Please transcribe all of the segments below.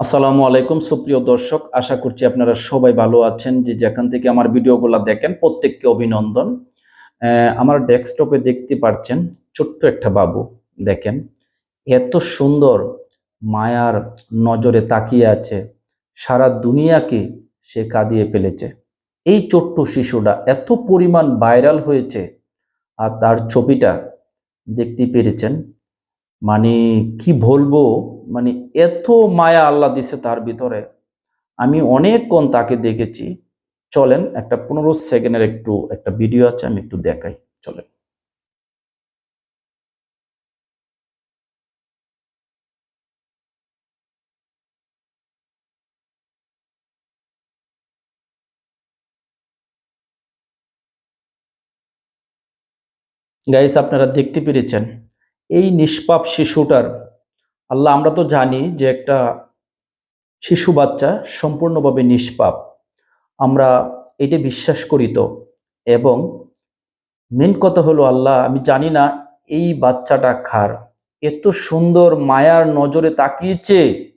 আসসালামু আলাইকুম, সুপ্রিয় দর্শক। আশা করছি আপনারা সবাই ভালো আছেন। যে যেখান থেকে আমার ভিডিওগুলো দেখেন, প্রত্যেককে অভিনন্দন। আমার ডেস্কটপে দেখতে পাচ্ছেন ছোট্ট একটা বাবু। দেখেন, এত সুন্দর মায়ার নজরে তাকিয়ে আছে। সারা দুনিয়াকে সে কাঁদিয়ে ফেলেছে। এই ছোট্ট শিশুটা এত পরিমাণ ভাইরাল হয়েছে আর তার ছবিটা দেখতে পেরেছেন। মানে কি বলব মানে এত মায়া আল্লাহ দিছে তার ভিতরে। আমি অনেকক্ষণ তাকে দেখেছি। চলেন, একটা পনেরো সেকেন্ডের একটু, একটা ভিডিও আছে, আমি একটু দেখাই। চলেন। গাইস আপনারা দেখতে পেরেছেন, এই নিষ্পাপ শিশুটার আল্লাহ, আমরা তো জানি যে একটা শিশু বাচ্চা সম্পূর্ণভাবে নিষ্পাপ। আমরা এটা বিশ্বাস করি তো। এবং মেন কথা হলো, আল্লাহ, আমি জানি না এই বাচ্চাটা খার এত সুন্দর মায়ার নজরে তাকিয়েছে।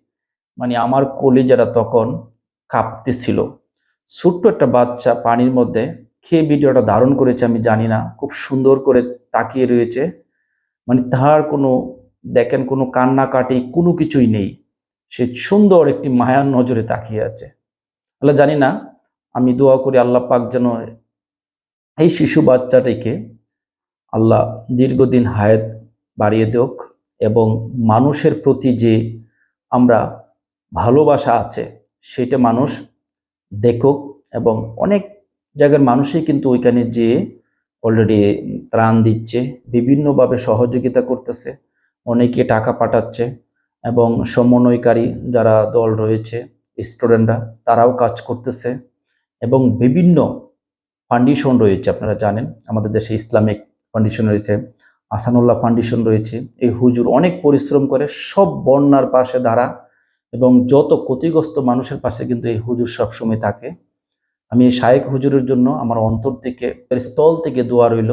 মানে আমার কোলে কলিজারা তখন কাঁপতেছিল। ছোট্ট একটা বাচ্চা পানির মধ্যে খেয়ে ভিডিওটা ধারণ করেছে, আমি জানি না। খুব সুন্দর করে তাকিয়ে রয়েছে। মানে তার কোনো দেখেন কোনো কান্নাকাটি, কোনো কিছুই নেই। সে সুন্দর একটি মায়ার নজরে তাকিয়ে আছে। আল্লাহ জানি না, আমি দোয়া করি আল্লাহ পাক যেন এই শিশু বাচ্চাটিকে আল্লাহ দীর্ঘদিন হায়াত বাড়িয়ে দেওক এবং মানুষের প্রতি যে আমরা ভালোবাসা আছে, সেটা মানুষ দেখুক এবং অনেক জায়গার মানুষই কিন্তু ওইখানে যেয়ে অলরেডি ত্রাণ দিচ্ছে, বিভিন্নভাবে সহযোগিতা করতেছে। অনেকে টাকা পাঠাচ্ছে এবং সমন্বয়কারী যারা দল রয়েছে, স্টুডেন্টরা, তারাও কাজ করতেছে এবং বিভিন্ন ফান্ডিশন রয়েছে, আপনারা জানেন। আমাদের দেশে ইসলামিক ফান্ডিশন রয়েছে, আসানুল্লাহ ফান্ডিশন রয়েছে। এই হুজুর অনেক পরিশ্রম করে সব বন্যার পাশে দাঁড়া এবং যত ক্ষতিগ্রস্ত মানুষের পাশে কিন্তু এই হুজুর সবসময় থাকে। আমি এই শায়েক হুজুরের জন্য আমার অন্তর থেকে, স্থল থেকে দোয়া রইল।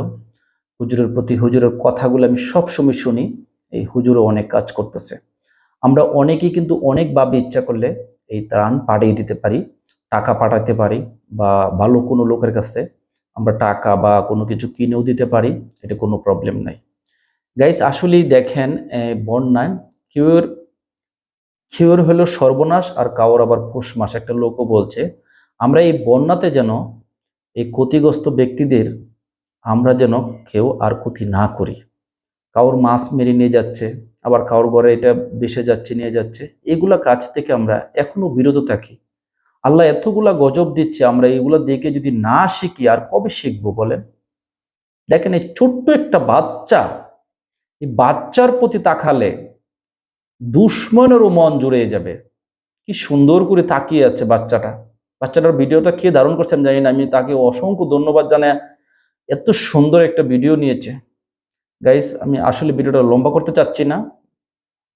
হুজুরের প্রতি হুজুরের কথাগুলো আমি সবসময় শুনি। এই হুজুরও অনেক কাজ করতেছে। আমরা অনেকেই কিন্তু অনেকভাবে ইচ্ছা করলে এই ত্রাণ পাঠিয়ে দিতে পারি, টাকা পাঠাতে পারি বা ভালো কোনো লোকের কাছে আমরা টাকা বা কোনো কিছু কিনেও দিতে পারি, এটা কোনো প্রবলেম নাই। গাইস আসলেই দেখেন বন্যায় কেউর কেউর হলো সর্বনাশ আর কাউর আবার ফুস মাস একটা লোকও বলছে, আমরা এই বন্যাতে যেন এই ক্ষতিগ্রস্ত ব্যক্তিদের আমরা যেন কেউ আর ক্ষতি না করি। কাউর মাছ মেরে নিয়ে যাচ্ছে, আবার কাউর ঘরে এটা বেসে যাচ্ছে, নিয়ে যাচ্ছে। এগুলা কাজ থেকে আমরা এখনও বিরত থাকি। আল্লাহ এতগুলা গজব দিচ্ছে, আমরা এগুলা দেখে যদি না শিখি, আর কবে শিখব বলেন? দেখেন এই ছোট্ট একটা বাচ্চা, এই বাচ্চার প্রতি তাকালে দুশ্মনেরও মন জুড়ে যাবে। কি সুন্দর করে তাকিয়ে আছে বাচ্চাটা। বাচ্চাটার ভিডিওটা কে ধারণ করছে আমি জানি না, আমি তাকে অসংখ্য ধন্যবাদ জানাই। এত সুন্দর একটা ভিডিও নিয়েছে। গাইস আমি আসলে ভিডিওটা লম্বা করতে চাচ্ছি না।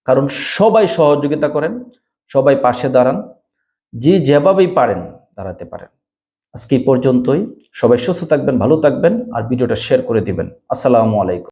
কারণ সবাই সহযোগিতা করেন, সবাই পাশে দাঁড়ান। যে যেভাবেই পারেন, দাঁড়াতে পারেন। আজকে এই পর্যন্তই। সবাই সুস্থ থাকবেন, ভালো থাকবেন, আর ভিডিওটা শেয়ার করে দিবেন। আসসালামু আলাইকুম।